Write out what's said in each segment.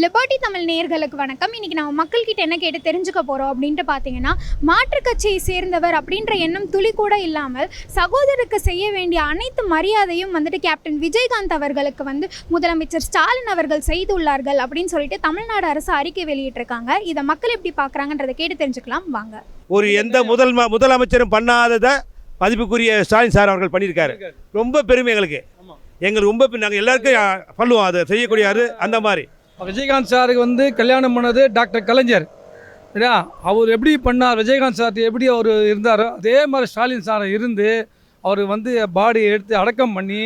Liberty Tamil நேயர்களுக்கு வணக்கம். இன்னைக்கு நம்ம மக்கள்கிட்ட என்ன கேட்டு தெரிஞ்சுக்க போகிறோம் அப்படின்ட்டு பார்த்தீங்கன்னா மாற்றுக் கட்சியை சேர்ந்தவர் அப்படின்ற எண்ணம் துளி கூட இல்லாமல் சகோதரருக்கு செய்ய வேண்டிய அனைத்து மரியாதையும் வந்துட்டு கேப்டன் விஜயகாந்த் அவர்களுக்கு வந்து முதலமைச்சர் ஸ்டாலின் அவர்கள் செய்துள்ளார்கள் அப்படின்னு சொல்லிட்டு தமிழ்நாடு அரசு அறிக்கை வெளியிட்டிருக்காங்க. இதை மக்கள் எப்படி பார்க்குறாங்கன்றதை கேட்டு தெரிஞ்சுக்கலாம். வாங்க. ஒரு எந்த முதல் ம- முதலமைச்சரும் பண்ணாததை மதிப்புக்குரிய ஸ்டாலின் சார் அவர்கள் பண்ணியிருக்காரு. ரொம்ப பெருமை எங்களுக்கு. எங்களுக்கு ரொம்ப நாங்கள் எல்லாருக்கும் பண்ணுவோம். அதை செய்யக்கூடிய ஆளு அந்த மாதிரி. விஜயகாந்த் சாருக்கு வந்து கல்யாணம் பண்ணது டாக்டர் கலைஞர். சரியா? அவர் எப்படி பண்ணார் விஜயகாந்த் சார் எப்படி அவர் இருந்தாரோ அதே மாதிரி ஸ்டாலின் சார் இருந்து அவர் வந்து பாடியை எடுத்து அடக்கம் பண்ணி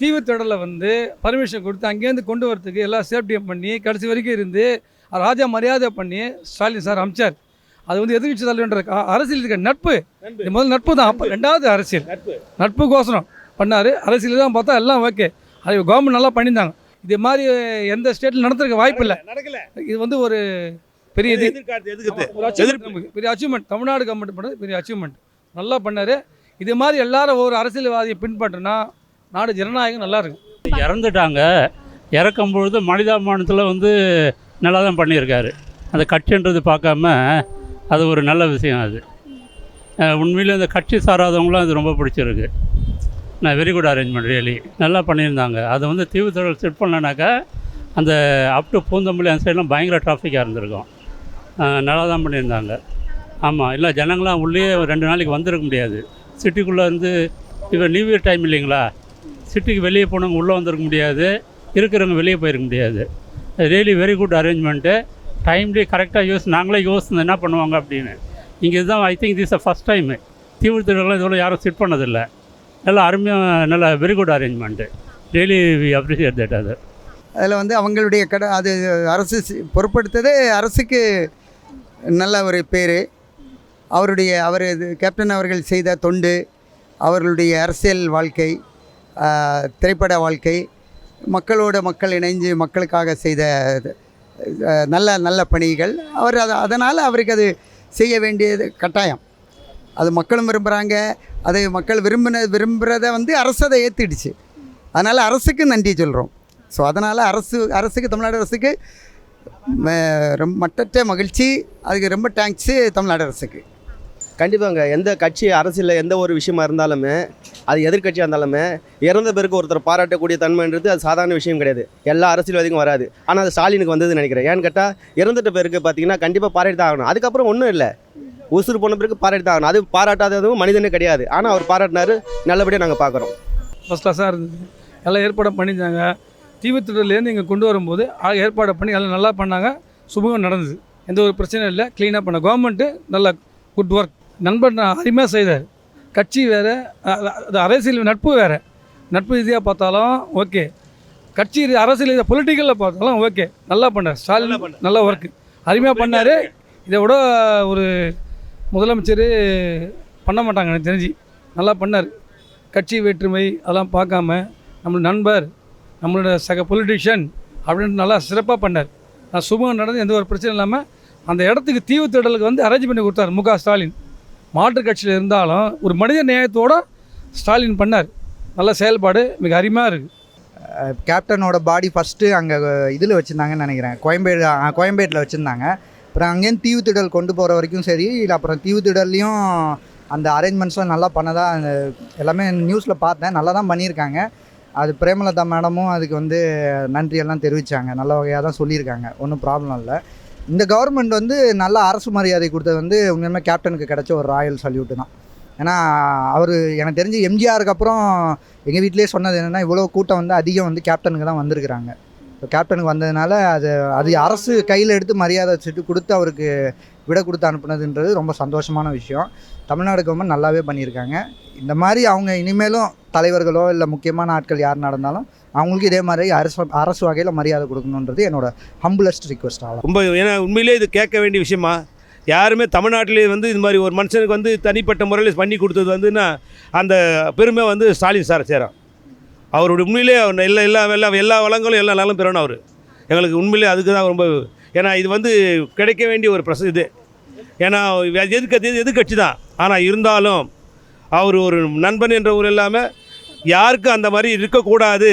தீவுத்திடலில் வந்து பர்மிஷன் கொடுத்து அங்கேருந்து கொண்டு வரதுக்கு எல்லா சேஃப்டியும் பண்ணி கடைசி வரைக்கும் இருந்து ராஜா மரியாதை பண்ணி ஸ்டாலின் சார் அமிச்சார். அது வந்து எதிர்கட்சி தலைவன்ற அரசியல் இருக்க நட்பு. இது முதல் நட்பு தான். அப்போ ரெண்டாவது அரசியல். நட்புக்கோசரம் பண்ணார். அரசியல் தான் பார்த்தா எல்லாம் ஓகே அது கவர்மெண்ட் நல்லா பண்ணியிருந்தாங்க. இது மாதிரி எந்த ஸ்டேட்டில் நடத்துறதுக்கு வாய்ப்பு இல்லை நடக்கல இது வந்து ஒரு பெரிய இது. பெரிய அச்சீவ்மெண்ட் தமிழ்நாடு கவர்மெண்ட் பண்ணது பெரிய அச்சீவ்மெண்ட் நல்லா பண்ணார். இது மாதிரி எல்லாரும் ஒரு அரசியல்வாதியை பின்பற்றினா நாடு ஜனநாயகம் நல்லா இருக்கும். இறந்துட்டாங்க. இறக்கும் பொழுது மனிதாபிமானத்தில் வந்து நல்லா தான் பண்ணியிருக்காரு. அந்த கட்சின்றது பார்க்காம அது ஒரு நல்ல விஷயம் அது. உண்மையிலே இந்த கட்சி சாராதவங்களும் அது ரொம்ப பிடிச்சிருக்கு. நான் வெரி குட் அரேஞ்ச்மெண்ட் ரியலி நல்லா பண்ணியிருந்தாங்க. அது வந்து தீவுத்திடல் செட் பண்ணலைனாக்கா அந்த அப் டு பூந்தமல்லி அந்த சைட்லாம் பயங்கர டிராஃபிக்காக இருந்திருக்கும். நல்லா தான் பண்ணியிருந்தாங்க. ஆமாம் இல்லை ஜனங்களாம் உள்ளே ரெண்டு நாளைக்கு வந்திருக்க முடியாது. சிட்டிக்குள்ளே இருந்து இப்போ நியூ இயர் டைம் இல்லைங்களா? சிட்டிக்கு வெளியே போனவங்க உள்ளே வந்திருக்க முடியாது. இருக்கிறவங்க வெளியே போயிருக்க முடியாது. Really very good arrangement timely கரெக்டாக யூஸ் நாங்களே யோசிச்சு என்ன பண்ணுவாங்க அப்படின்னு. இங்கே இதுதான் I think this uh first time திருவிழா இதுவரை யாரும் செட் பண்ணதில்லை. நல்லா அருமையாக நல்ல very good arrangement daily we appreciate that அது. அதில் வந்து அவங்களுடைய கடை அது அரசு பொருட்படுத்ததே அரசுக்கு நல்ல ஒரு பேர். அவருடைய அவர் இது கேப்டன் அவர்கள் செய்த தொண்டு அவர்களுடைய அரசியல் வாழ்க்கை திரைப்பட வாழ்க்கை மக்களோட மக்கள் இணைஞ்சு மக்களுக்காக செய்த நல்ல நல்ல பணிகள். அவர் அதனால் அவருக்கு அது செய்ய வேண்டியது கட்டாயம். அது மக்களும் விரும்புகிறாங்க அது மக்கள் விரும்பின விரும்புகிறத வந்து அரசு அதை ஏற்றிடுச்சு அதனால் அரசுக்கு நன்றி சொல்கிறோம் ஸோ அதனால் அரசு அரசுக்கு தமிழ்நாடு அரசுக்கு ரொம்ப மட்டற்ற மகிழ்ச்சி. அதுக்கு ரொம்ப தேங்க்ஸு தமிழ்நாடு அரசுக்கு. கண்டிப்பாங்க. எந்த கட்சி அரசியலில் எந்த ஒரு விஷயமா இருந்தாலுமே அது எதிர்க்கட்சியாக இருந்தாலுமே இறந்த பிறகு ஒருத்தர் பாராட்டக்கூடிய தன்மைன்றது அது சாதாரண விஷயம் கிடையாது. எல்லா அரசியல்வாதிக்கும் வராது. ஆனால் அது ஸ்டாலினுக்கு வந்ததுன்னு நினைக்கிறேன். ஏன்னு கேட்டால் இறந்துட்ட பேருக்கு பார்த்தீங்கன்னா கண்டிப்பாக பாராட்டி தான் ஆகணும். அதுக்கப்புறம் ஒன்றும் இல்லை. உசுறு போன பிறகு பாராட்டி தான் ஆகணும். அது பாராட்டாததும் மனிதனே கிடையாது. ஆனால் அவர் பாராட்டினார். நல்லபடியாக நாங்கள் பார்க்குறோம் ஃபஸ்ட் கிளாஸாக இருந்தது. எல்லாம் ஏற்பாடு பண்ணியிருந்தாங்க தீவுத்திட்டத்துலேருந்து இங்கே கொண்டு வரும்போது ஏற்பாடு பண்ணி எல்லாம் நல்லா பண்ணாங்க. சுமூகம் நடந்தது. எந்த ஒரு பிரச்சனையும் இல்லை. க்ளீனாக பண்ண. கவர்மெண்ட்டு நல்ல குட் ஒர்க் நண்பன் அருமையாக செய்தார். கட்சி வேறு அது அரசியல் நட்பு வேறு. நட்பு ரீதியாக பார்த்தாலும் ஓகே. கட்சி அரசியல் ரீதியாக பொலிட்டிக்கலில் பார்த்தாலும் ஓகே. நல்லா பண்ணார். ஸ்டாலின் நல்ல ஒர்க்கு அருமையாக பண்ணார். இதை விட ஒரு முதலமைச்சர் பண்ண மாட்டாங்க எனக்கு தெரிஞ்சு. நல்லா பண்ணார். கட்சி வேற்றுமை அதெல்லாம் பார்க்காம நம்ம நண்பர் நம்மளோட சக பொலிட்டிஷியன் அப்படின்னு நல்லா சிறப்பாக பண்ணார். நான் சுமூகம் நடந்து எந்த ஒரு பிரச்சனையும் இல்லாமல் அந்த இடத்துக்கு தீவு தேடலுக்கு வந்து அரேஞ்ச் பண்ணி கொடுத்தார் மு க ஸ்டாலின். மாற்றுக் கட்சியில் இருந்தாலும் ஒரு மனித நியாயத்தோடு ஸ்டாலின் பண்ணார். நல்ல செயல்பாடு மிக அருமையாக இருக்குது கேப்டனோட பாடி ஃபஸ்ட்டு அங்கே இதில் வச்சுருந்தாங்கன்னு நினைக்கிறேன். கோயம்பேடு கோயம்பேட்டில் வச்சுருந்தாங்க. அப்புறம் அங்கேருந்து தீவுத்திடல் கொண்டு போகிற வரைக்கும் சரி இல்லை அப்புறம் தீவுத்திடல்லையும் அந்த அரேஞ்ச்மெண்ட்ஸ்லாம் நல்லா பண்ணதாக அந்த எல்லாமே நியூஸில் பார்த்தேன். நல்லா தான் பண்ணியிருக்காங்க. அது பிரேமலதா மேடமும் அதுக்கு வந்து நன்றியெல்லாம் தெரிவித்தாங்க நல்ல வகையாக தான் சொல்லியிருக்காங்க. ஒன்றும் ப்ராப்ளம் இல்லை. இந்த கவர்மெண்ட் வந்து நல்ல அரசு மரியாதை கொடுத்தது வந்து உண்மையுமே கேப்டனுக்கு கிடைச்ச ஒரு ராயல் சல்யூட்டு தான். ஏன்னா அவர் எனக்கு தெரிஞ்சு எம்ஜிஆருக்கு அப்புறம் எங்கள் வீட்டிலே சொன்னது என்னென்னா இவ்வளோ கூட்டம் வந்து அதிகம் வந்து கேப்டனுக்கு தான் வந்திருக்கிறாங்க. இப்போ கேப்டனுக்கு வந்ததுனால அது அது அரசு கையில் எடுத்து மரியாதை வச்சுட்டு கொடுத்து அவருக்கு விட கொடுத்து அனுப்புனதுன்றது ரொம்ப சந்தோஷமான விஷயம். தமிழ்நாடு கவர்மெண்ட் நல்லாவே பண்ணியிருக்காங்க. இந்த மாதிரி அவங்க இனிமேலும் தலைவர்களோ இல்லை முக்கியமான ஆட்கள் யார் நடந்தாலும் அவங்களுக்கு இதே மாதிரி அரசு அரசு வகையில் மரியாதை கொடுக்கணுன்றது என்னோட ஹம்புலஸ்ட் ரிக்வஸ்ட் ஆகும் ரொம்ப ஏன்னா உண்மையிலே இது கேட்க வேண்டிய விஷயமா? யாருமே தமிழ்நாட்டிலே வந்து இது மாதிரி ஒரு மனுஷனுக்கு வந்து தனிப்பட்ட முறையில் பண்ணி கொடுத்தது வந்துன்னா அந்த பெருமை வந்து ஸ்டாலின் சார் சேரும் அவருடைய உண்மையிலே அவர் எல்லா எல்லா எல்லா எல்லா வளங்களும் எல்லா நாளும் பெறணும் அவர். எங்களுக்கு உண்மையிலே அதுக்கு தான் ரொம்ப ஏன்னா இது வந்து கிடைக்க வேண்டிய ஒரு பிரச இது. ஏன்னா எது எதிர்கட்சி தான்? ஆனால் இருந்தாலும் அவர் ஒரு நண்பன் என்ற ஒரு இல்லாமல் யாருக்கும் அந்த மாதிரி இருக்கக்கூடாது.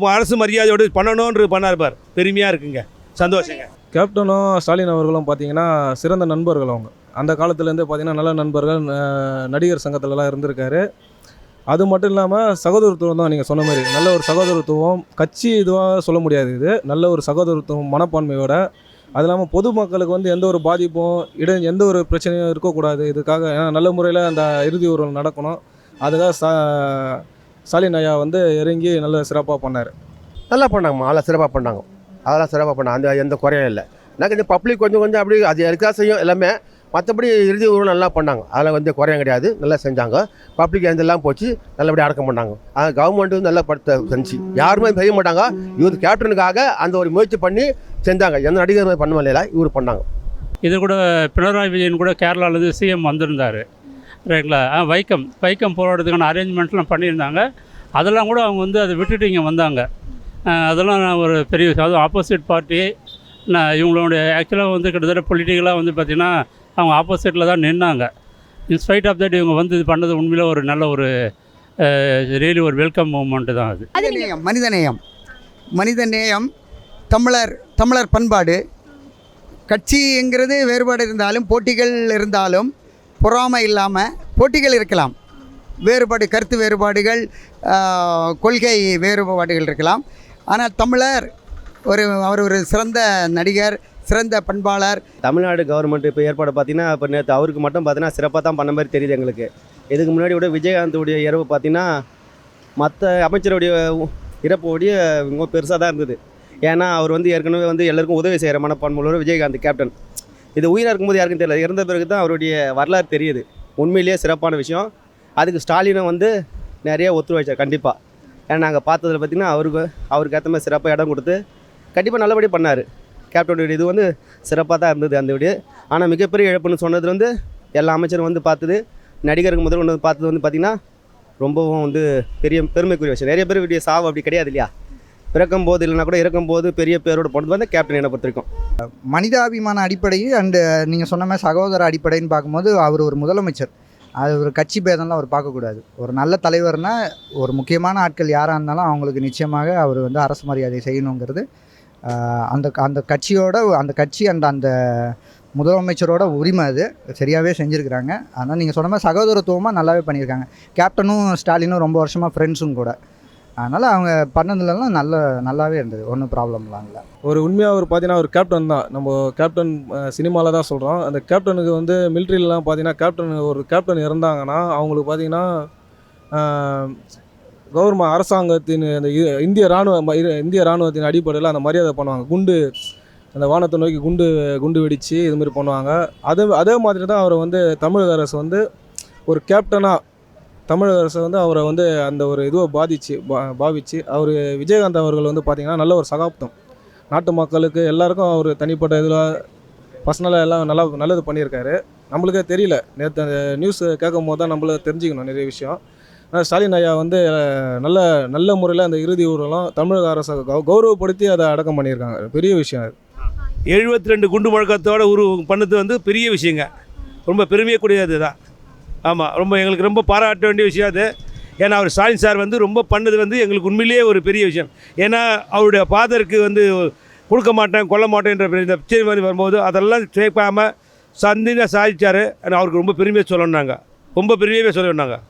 அரசு மரியாதையோடு பண்ணணும்னு பண்ணார் பார். பெருமையாக இருக்குங்க. சந்தோஷங்க. கேப்டனும் ஸ்டாலின் அவர்களும் பார்த்தீங்கன்னா சிறந்த நண்பர்கள் அவங்க. அந்த காலத்துலேருந்தே பார்த்தீங்கன்னா நல்ல நண்பர்கள் ந- நடிகர் சங்கத்துலலாம் இருந்திருக்காரு. அது மட்டும் இல்லாமல் சகோதரத்துவம் தான் நீங்கள் சொன்ன மாதிரி. நல்ல ஒரு சகோதரத்துவம் கட்சி இதுவாக சொல்ல முடியாது இது. நல்ல ஒரு சகோதரத்துவம் மனப்பான்மையோட. அது இல்லாமல் பொதுமக்களுக்கு வந்து எந்த ஒரு பாதிப்பும் இட எந்த ஒரு பிரச்சனையும் இருக்கக்கூடாது. இதுக்காக ஏன்னா நல்ல முறையில் அந்த இறுதி ஊர்வலம் நடக்கணும். அதுக்காக சா ஸ்டாலின் ஐயா வந்து இறங்கி நல்ல சிறப்பாக பண்ணார். நல்லா பண்ணாங்கம்மா. நல்லா சிறப்பாக பண்ணாங்க. அதெல்லாம் சிறப்பாக பண்ணாங்க. அந்த எந்த குறையும் இல்லை. எனக்கு இந்த பப்ளிக் கொஞ்சம் கொஞ்சம் அப்படி அது இருக்கா செய்யும் எல்லாமே. மற்றபடி இறுதி ஊர்வலம் நல்லா பண்ணாங்க. அதில் வந்து குறையும் கிடையாது. நல்லா செஞ்சாங்க. பப்ளிக் எந்தெல்லாம் போச்சு. நல்லபடியாக அடக்கம் பண்ணாங்க. அது கவர்மெண்ட் வந்து நல்லா படுத்த செஞ்சு யாருமே செய்ய மாட்டாங்க. இவர் கேப்டனுக்காக அந்த ஒரு முயற்சி பண்ணி செஞ்சாங்க. எந்த நடிகர் பண்ண முடியல. இவர் பண்ணாங்க. இது கூட பினராயி விஜயன் கூட கேரளாவிலேருந்து சிஎம் வந்திருந்தார். ரைங்களா ஆ வைக்கம். வைக்கம் போராட்டத்துக்கான அரேஞ்ச்மெண்ட்லாம் பண்ணியிருந்தாங்க. அதெல்லாம் கூட அவங்க வந்து அதை விட்டுட்டு இங்கே வந்தாங்க. அதெல்லாம் நான் ஒரு பெரிய அதுவும் ஆப்போசிட் பார்ட்டி நான் இவங்களுடைய ஆக்சுவலாக வந்து கிட்டத்தட்ட பொலிட்டிக்கலாக வந்து பார்த்திங்கன்னா அவங்க ஆப்போசிட்டில் தான் நின்னாங்க. இன்ஸ்பைட் ஆஃப் தட் இவங்க வந்து இது பண்ணது உண்மையில் ஒரு நல்ல ஒரு ரியலி ஒரு வெல்கம் மூமெண்ட்டு தான் அது. மனிதநேயம் மனிதநேயம் மனிதநேயம் தமிழர் தமிழர் பண்பாடு. கட்சிங்கிறது வேறுபாடு இருந்தாலும் போட்டிகள் இருந்தாலும் பொறாமை இல்லாமல் போட்டிகள் இருக்கலாம். வேறுபாடு கருத்து வேறுபாடுகள் கொள்கை வேறுபாடுகள் இருக்கலாம். ஆனால் தமிழர் ஒரு அவர் ஒரு சிறந்த நடிகர் சிறந்த பண்பாளர். தமிழ்நாடு கவர்மெண்ட் இப்போ ஏற்பாடு பார்த்தீங்கன்னா இப்போ நேற்று அவருக்கு மட்டும் பார்த்தீங்கன்னா சிறப்பாக தான் பண்ண மாதிரி தெரியுது எங்களுக்கு. இதுக்கு முன்னாடி விட விஜயகாந்தோடைய இரவு பார்த்தீங்கன்னா மற்ற அமைச்சருடைய இறப்போடைய பெருசாக தான் இருந்தது. ஏன்னா அவர் வந்து ஏற்கனவே வந்து எல்லாருக்கும் உதவி செய்கிற மனப்பான்மையோட விஜயகாந்த் கேப்டன் இது உயிராக இருக்கும்போது யாருக்கும் தெரியல. இறந்த பிறகு தான் அவருடைய வரலாறு தெரியுது. உண்மையிலேயே சிறப்பான விஷயம். அதுக்கு ஸ்டாலினும் வந்து நிறைய ஒத்துழைச்சார் கண்டிப்பாக ஏன்னா நாங்கள் பார்த்ததில் பார்த்திங்கன்னா அவருக்கு அவருக்கு ஏற்ற மாதிரி சிறப்பாக இடம் கொடுத்து கண்டிப்பாக நல்லபடியாக பண்ணார். கேப்டனுடைய இது வந்து சிறப்பாக தான் இருந்தது அந்த வீடு ஆனால் மிகப்பெரிய இழப்புன்னு சொன்னது வந்து எல்லா அமைச்சரும் வந்து பார்த்தது நடிகருக்கு முதல் ஒன்று பார்த்தது வந்து பார்த்திங்கன்னா ரொம்பவும் வந்து பெரிய பெருமைக்குரிய விஷயம். நிறைய பேர் வீடியோ சாவு அப்படி கிடையாது இல்லையா? பிறக்கும் போது இல்லைனா கூட இறக்கும் போது பெரிய பேரோட போனது வந்து கேப்டன் என்னை மனிதாபிமான அடிப்படையில் அண்டு நீங்கள் சொன்ன மாதிரி சகோதர அடிப்படைன்னு பார்க்கும்போது அவர் ஒரு முதலமைச்சர். அது ஒரு கட்சி பேதம்லாம் அவர் பார்க்கக்கூடாது. ஒரு நல்ல தலைவர்னால் ஒரு முக்கியமான ஆட்கள் யாராக இருந்தாலும் அவங்களுக்கு நிச்சயமாக அவர் வந்து அரசு மரியாதை செய்யணுங்கிறது அந்த அந்த கட்சியோட அந்த கட்சி அந்த அந்த முதலமைச்சரோட உரிமை அது. சரியாகவே செஞ்சுருக்கிறாங்க. ஆனால் நீங்கள் சொன்ன மாதிரி சகோதரத்துவமாக நல்லாவே பண்ணியிருக்காங்க. கேப்டனும் ஸ்டாலினும் ரொம்ப வருஷமாக ஃப்ரெண்ட்ஸும் கூட. அதனால் அவங்க பண்ணதுலலாம் நல்ல நல்லாவே இருந்தது. ஒன்றும் ப்ராப்ளம்லாம் இல்லை. ஒரு உண்மையாக ஒரு பார்த்தீங்கன்னா ஒரு கேப்டன் தான். நம்ம கேப்டன் சினிமாவில் தான் சொல்கிறோம் அந்த கேப்டனுக்கு வந்து மிலிட்ரியிலலாம் பார்த்தீங்கன்னா கேப்டன் ஒரு கேப்டன் இறந்தாங்கன்னா அவங்களுக்கு பார்த்தீங்கன்னா கவர்மெண்ட் அரசாங்கத்தின் அந்த இந்திய ராணுவ ம- இந்திய ராணுவத்தின் அடிப்படையில் அந்த மரியாதை பண்ணுவாங்க. குண்டு அந்த வானத்தை நோக்கி குண்டு குண்டு வெடித்து இதுமாரி பண்ணுவாங்க. அதே அதே மாதிரி தான் அவரை வந்து தமிழக அரசு வந்து ஒரு கேப்டனாக தமிழக அரசு வந்து அவரை வந்து அந்த ஒரு இதுவை பாதிச்சு பா பாவிச்சு அவர் விஜயகாந்த் அவர்கள் வந்து பார்த்திங்கன்னா நல்ல ஒரு சகாப்தம். நாட்டு மக்களுக்கு எல்லாருக்கும் அவர் தனிப்பட்ட இதில் பர்சனலாக எல்லாம் நல்லா நல்லது பண்ணியிருக்காரு. நம்மளுக்கே தெரியல. நேற்று அந்த நியூஸ் கேட்கும் போது தான் நம்மள தெரிஞ்சுக்கணும் நிறைய விஷயம். ஆனால் ஸ்டாலின் ஐயா வந்து நல்ல நல்ல முறையில் அந்த இறுதி ஊர்வலம் தமிழக அரசை கௌ- கௌரவப்படுத்தி அதை அடக்கம் பண்ணியிருக்காங்க. பெரிய விஷயம் அது. எழுபத்தி ரெண்டு குண்டு முழக்கத்தோட உரு பண்ணது வந்து பெரிய விஷயங்க. ரொம்ப பெருமையக்கூடியது தான். ஆமாம் ரொம்ப எங்களுக்கு ரொம்ப பாராட்ட வேண்டிய விஷயம் அது. ஏன்னா அவர் ஸ்டாலின் சார் வந்து ரொம்ப பண்ணது வந்து எங்களுக்கு உண்மையிலேயே ஒரு பெரிய விஷயம். ஏன்னா அவருடைய ஃபாதருக்கு வந்து கொடுக்க மாட்டேன் கொல்ல மாட்டேன்ற இந்த மாதிரி வரும்போது அதெல்லாம் சேர்க்காம சந்தின சாதிச்சார். அவருக்கு ரொம்ப பெருமையாக சொல்லணுன்னாங்க ரொம்ப பெருமையாகவே சொல்லணும் நாங்கள்